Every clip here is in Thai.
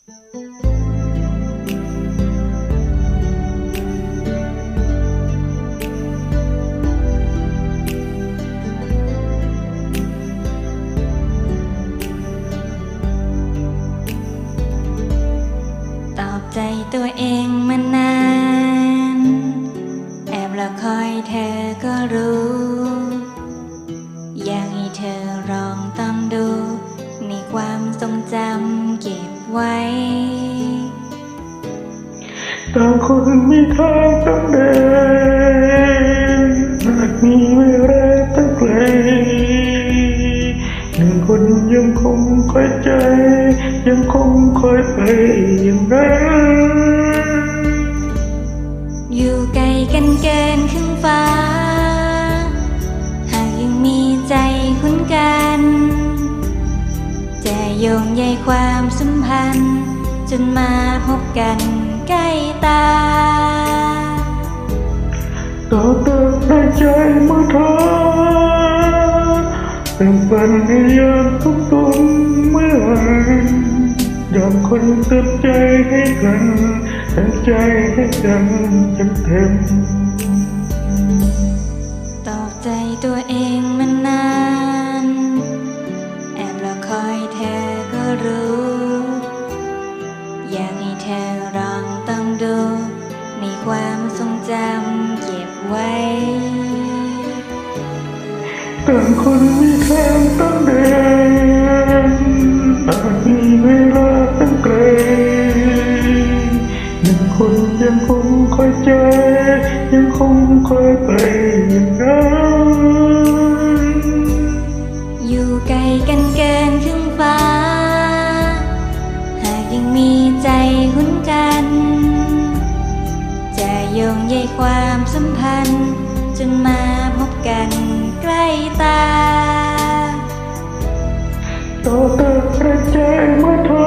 ตอบใจตัวเองมานาน แอบละคอยเธอก็รู้ อยากให้เธอลองต้องดู ในความทรงจำเก็บ ไว้ต่างคนมีทางต้องเดินอาจมีเวลาตั้งไกลหนึ่งคนยังคงคอยใจ ยังคงคอยไปอย่างได้ โยงใยความสัมพันธ์ จนมาพบกันใกล้ตาต่อเติมในใจเมื่อเธอเป็นปันในยามทุกตนเมื่อวันยอมคนเติมใจให้กันเติมใจให้กันจนเต็ม อยากให้เธอลองต้องดูในความทรงจำเก็บไว้ต่างคนมีทางต้องเดินอาจมีเวลาตั้งไกลหนึ่งคนยังคงคอยใจยังคงคอยไปอย่างนั้นอยู่ไกลกันเกินครึ่ โยงใยความสัมพันธ์ จนมาพบกันใกล้ตาต่อเติมแรงใจเมื่อเธอ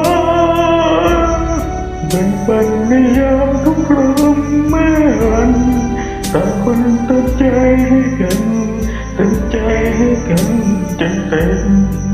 แบ่งปันในยามทุกลมเมื่อวันต่างคนติมใจให้กันติมใจให้กันจนเต็ม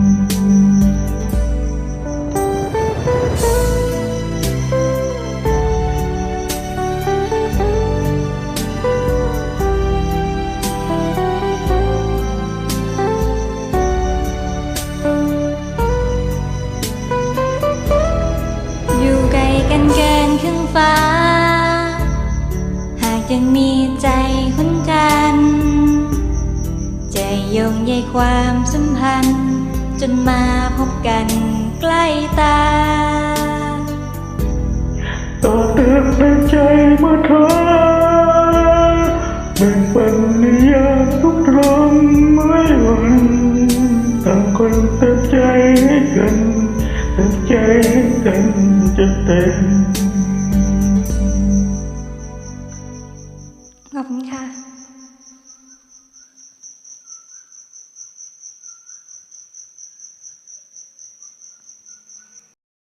ยังมีใจคุ้นกัน จะโยงใยความสัมพันธ์ จนมาพบกันใกล้ตาต่อเติมในใจเมื่อเธอแบ่งปันในยามทุกลมไม่หวันต่างคนเติมใจให้กันเติมใจให้กันจนเต็ม